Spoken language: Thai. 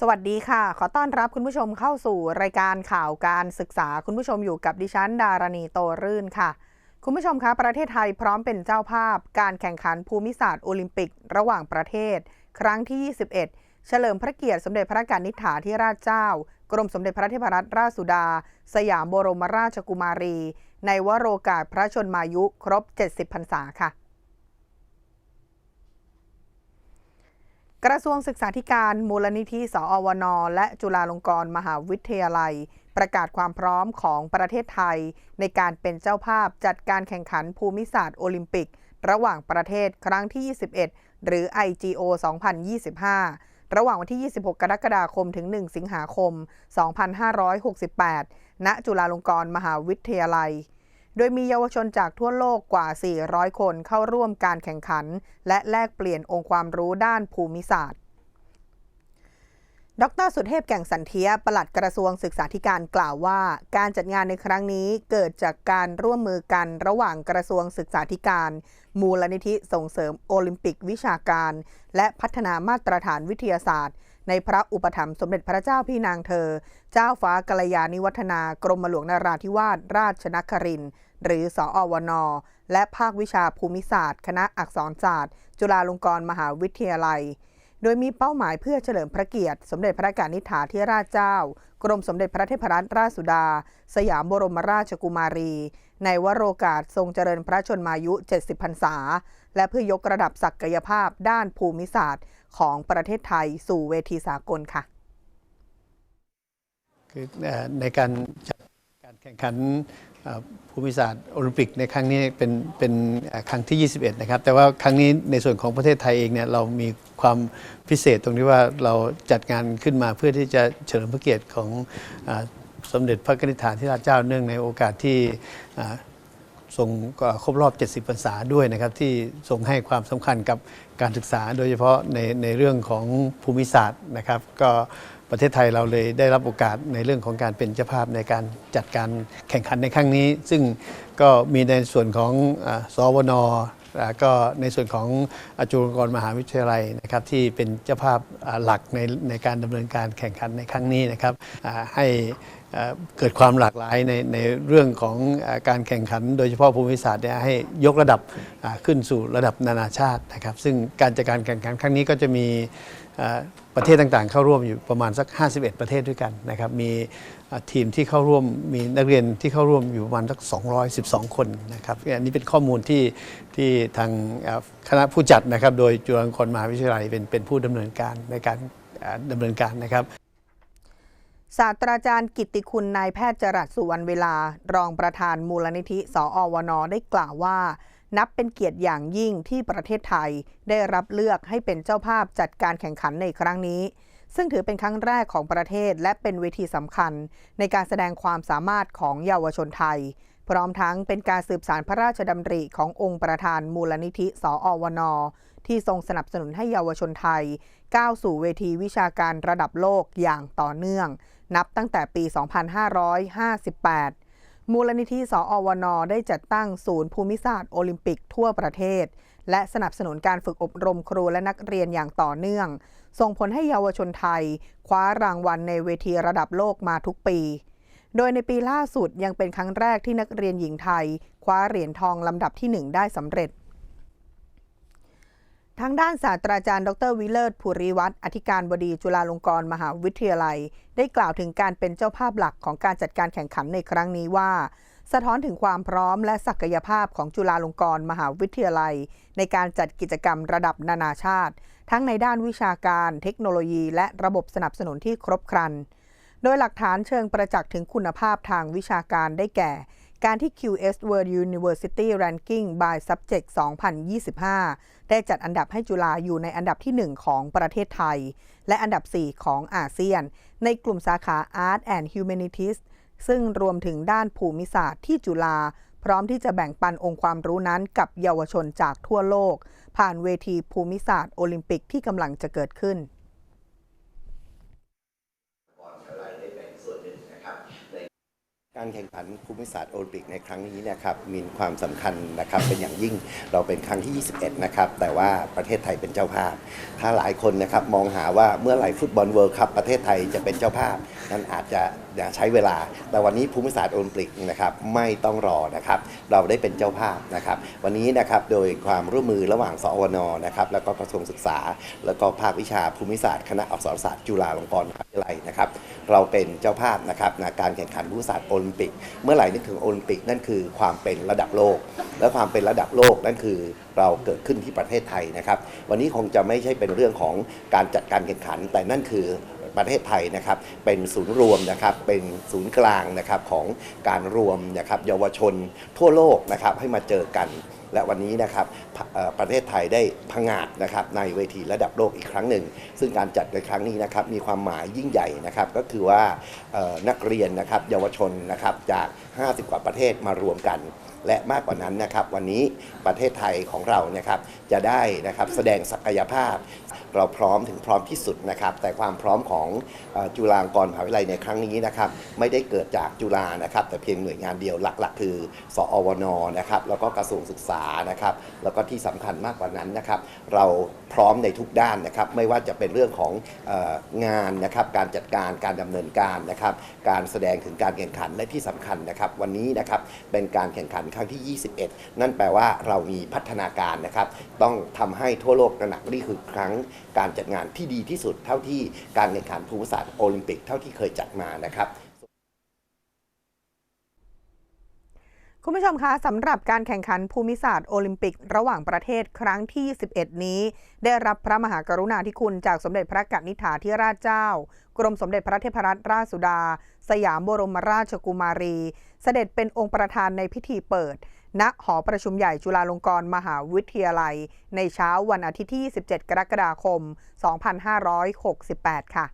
สวัสดีค่ะ ขอต้อนรับคุณผู้ชมเข้าสู่รายการข่าวการศึกษา คุณผู้ชมอยู่กับดิฉันดารณีโตรื่นค่ะ คุณผู้ชมคะ ประเทศไทยพร้อมเป็นเจ้าภาพ การแข่งขันภูมิศาสตร์โอลิมปิก ระหว่างประเทศ ครั้งที่ 21 เฉลิมพระเกียรติสมเด็จพระกนิษฐาธิราชเจ้า กรมสมเด็จพระเทพรัตนราชสุดา สยามบรมราชกุมารี ในวโรกาสพระชนมายุครบ 70 พรรษาค่ะ กระทรวงศึกษาธิการมูลนิธิสอวน และจุฬาลงกรณ์มหาวิทยาลัย ประกาศความพร้อมของประเทศไทย ในการเป็นเจ้าภาพจัดการแข่งขันภูมิศาสตร์โอลิมปิก ระหว่างประเทศครั้งที่ 21 หรือ IGO 2025 ระหว่างวันที่ 26 กรกฎาคมถึง 1 สิงหาคม 2568 ณ จุฬาลงกรณ์มหาวิทยาลัย โดยมีเยาวชนจากทั่วโลกกว่า 400 คนเข้าร่วมการแข่งขัน และแลกเปลี่ยนองค์ความรู้ด้านภูมิศาสตร์ ดรสุเทพแก่งสันเทียปลัดกระทรวงศึกษาธิการกล่าวว่า การจัดงานในครั้งนี้เกิดจากการร่วมมือกันระหว่างกระทรวงศึกษาธิการ มูลนิธิส่งเสริมโอลิมปิกวิชาการ และพัฒนามาตรฐานวิทยาศาสตร์ ในพระอุปถัมภ์สมเด็จพระเจ้าพี่นางเธอ เจ้าฟ้ากัลยาณิวัฒนากรมหลวงนาราธิวาสราชนครินหรือสอวนและภาควิชาภูมิศาสตร์ คณะอักษรศาสตร์ จุฬาลงกรณ์มหาวิทยาลัย โดยมีเป้าหมายเพื่อเฉลิมพระเกียรติ สมเด็จพระกนิษฐาธิราชเจ้า กรมสมเด็จพระเทพรัตนราชสุดา สยามบรมราชกุมารี ในวโรกาสทรงเจริญพระชนมายุ 70 พรรษา และเพื่อยกระดับศักยภาพด้านภูมิศาสตร์ ของประเทศไทยสู่เวทีสากลค่ะคือในการจัดการแข่งขัน ภูมิศาสตร์โอลิมปิกในครั้งนี้เป็นเป็นเอ่อครั้งที่ 21 นะครับ แต่ว่าครั้งนี้ในส่วนของประเทศไทยเองเนี่ยเรามีความพิเศษตรงที่ว่าเราจัดงานขึ้นมาเพื่อที่จะเฉลิมพระเกียรติของอสมเด็จพระกนิษฐาธิราชเจ้าเนื่องในโอกาสที่เอ่อทรงครบรอบ 70 พรรษาด้วยนะครับ ที่ทรงให้ความสำคัญกับการศึกษา โดยเฉพาะในในเรื่องของภูมิศาสตร์นะครับ ก็ ประเทศไทยเราเลยได้รับโอกาสในเรื่องของการเป็นเจ้าภาพในการจัดการแข่งขันในครั้งนี้ ซึ่งก็มีในส่วนของอาสวนอ่าก็ในส่วนของอจุฬาลงกรณ์มหาวิทยาลัยนะครับที่เป็นเจ้าภาพหลักในในการดำเนินการแข่งขันในครั้งนี้นะครับให้เกิดความหลากหลายในในเรื่องของอการแข่งขัน โดยเฉพาะภูมิศาสตร์เนี่ยให้ยกระดับขึ้นสู่ระดับนานาชาตินะครับ ซึ่งการจัดการแข่งขันครั้งนี้ก็จะมี ประเทศต่างๆ เข้าร่วมอยู่ประมาณสัก 51 ประเทศด้วยกันนะครับมีทีมที่เข้าร่วมมีนักเรียนที่เข้าร่วมอยู่ประมาณสัก 212 คนนะครับอันนี้เป็นข้อมูลที่ที่ทางคณะผู้จัดนะครับ โดยจุฬาลงกรณ์มหาวิทยาลัยเป็นเป็นผู้ดำเนินการในการอ่าดำเนินการนะครับศาสตราจารย์กิตติคุณนายแพทย์จรัสสุวรรณเวลา รองประธานมูลนิธิ สอวน ได้กล่าวว่า นับเป็นเกียรติอย่างยิ่งที่ประเทศไทยได้รับเลือกให้เป็นเจ้าภาพจัดการแข่งขันในครั้งนี้ ซึ่งถือเป็นครั้งแรกของประเทศและเป็นเวทีสำคัญ ในการแสดงความสามารถของเยาวชนไทย พร้อมทั้งเป็นการสืบสารพระราชดำริขององค์ประธานมูลนิธิ สออวนที่ทรงสนับสนุนให้เยาวชนไทย ก้าวสู่เวทีวิชาการระดับโลกอย่างต่อเนื่อง นับตั้งแต่ปี 2558 มูลนิธิสอวนได้จัดตั้งศูนย์ภูมิศาสตร์โอลิมปิกทั่วประเทศ และสนับสนุนการฝึกอบรมครูและนักเรียนอย่างต่อเนื่อง ส่งผลให้เยาวชนไทย คว้ารางวัลในเวทีระดับโลกมาทุกปี โดยในปีล่าสุดยังเป็นครั้งแรกที่นักเรียนหญิงไทย คว้าเหรียญทองลำดับที่ 1 ได้สำเร็จ ทางด้านศาสตราจารย์ ดรวิเลิศภูริวัฒน์อธิการบดีจุฬาลงกรณ์มหาวิทยาลัย ได้กล่าวถึงการเป็นเจ้าภาพหลักของการจัดการแข่งขันในครั้งนี้ว่า สะท้อนถึงความพร้อมและศักยภาพของจุฬาลงกรณ์มหาวิทยาลัย ในการจัดกิจกรรมระดับนานาชาติ ทั้งในด้านวิชาการ เทคโนโลยี และระบบสนับสนุนที่ครบครัน โดยหลักฐานเชิงประจักษ์ถึงคุณภาพทางวิชาการได้แก่ การที่ QS World University Ranking by Subject 2025 ได้จัดอันดับให้จุฬาอยู่ในอันดับที่ 1 ของประเทศไทย และอันดับ 4 ของอาเซียน ในกลุ่มสาขา Art and Humanities ซึ่งรวมถึงด้านภูมิศาสตร์ที่จุฬาพร้อมที่จะแบ่งปันองค์ความรู้นั้นกับเยาวชนจากทั่วโลก ผ่านเวทีภูมิศาสตร์โอลิมปิกที่กำลังจะเกิดขึ้น ก่อนอะไรได้เป็นส่วนหนึ่งนะครับใน การแข่งขันภูมิศาสตร์โอลิมปิกในครั้งนี้นะครับมีความสำคัญนะครับเป็นอย่างยิ่งเราเป็นครั้งที่ 21 นะครับแต่ว่าประเทศไทยเป็นเจ้าภาพ ถ้าหลายคนนะครับมองหาว่าเมื่อไหร่ฟุตบอลเวิลด์คัพประเทศไทยจะเป็นเจ้าภาพ นั้นอาจจะใช้เวลา แต่วันนี้ภูมิศาสตร์โอลิมปิกนะครับไม่ต้องรอนะครับเราได้เป็นเจ้าภาพนะครับวันนี้นะครับโดยความร่วมมือระหว่างสอวนนะครับแล้วก็กระทรวงศึกษา แล้วก็ภาควิชาภูมิศาสตร์คณะอักษรศาสตร์จุฬาลงกรณ์มหาวิทยาลัยนะครับเราเป็นเจ้าภาพนะครับในการแข่งขันภูมิศาสตร์โอลิมปิก เมื่อไหร่นึกถึงโอลิมปิกนั่นคือความเป็นระดับโลก และความเป็นระดับโลกนั่นคือเราเกิดขึ้นที่ประเทศไทยนะครับ วันนี้คงจะไม่ใช่เป็นเรื่องของการจัดการแข่งขัน แต่นั่นคือ ประเทศไทยนะครับเป็นศูนย์รวมนะครับเป็นศูนย์กลางนะครับของการรวมนะครับเยาวชนทั่วโลกนะครับให้มาเจอกันและวันนี้นะครับประเทศไทยได้พังาดนะครับในเวทีระดับโลกอีกครั้งหนึ่ง ซึ่งการจัดในครั้งนี้นะครับมีความหมายยิ่งใหญ่นะครับก็คือว่านักเรียนนะครับเยาวชนนะครับจาก 50 กว่าประเทศมารวมกัน และมากกว่านั้นนะครับวันนี้ประเทศไทยของเรานะครับจะได้นะครับแสดงศักยภาพ เราพร้อมถึงพร้อมที่สุดนะครับ แต่ความพร้อมของจุฬาลงกรณ์มหาวิทยาลัยในครั้งนี้นะครับไม่ได้เกิดจากจุฬานะครับ แต่เพียงหน่วยงานเดียวหลัก ๆ คือ สอวนนะครับแล้วก็กระทรวงศึกษานะครับ แล้วก็ที่สำคัญมากกว่านั้นนะครับ เราพร้อมในทุกด้านนะครับ ไม่ว่าจะเป็นเรื่องของงานนะครับการจัดการการดำเนินการนะครับ การแสดงถึงการแข่งขันและที่สำคัญนะครับ วันนี้นะครับเป็นการแข่งขันครั้งที่ 21 นั่นแปลว่าเรามีพัฒนาการนะครับ ต้องทำให้ทั่วโลกตระหนักนี่คือครั้งการจัดงานที่ดีที่สุดเท่าที่การแข่งขันภูมิศาสตร์โอลิมปิกเท่าที่เคยจัดมานะครับ คุณผู้ชมคะสำหรับการแข่งขันภูมิศาสตร์โอลิมปิก ระหว่างประเทศครั้งที่ 11 นี้ ได้รับพระมหากรุณาธิคุณจากสมเด็จพระกนิษฐาธิราชเจ้า กรมสมเด็จพระเทพรัตนราชสุดา สยามบรมราชกุมารี เสด็จเป็นองค์ประธานในพิธีเปิด ณหอประชุมใหญ่จุฬาลงกรณ์มหาวิทยาลัย ในเช้าวันอาทิตย์ที่ 27 กรกฎาคม 2568 ค่ะ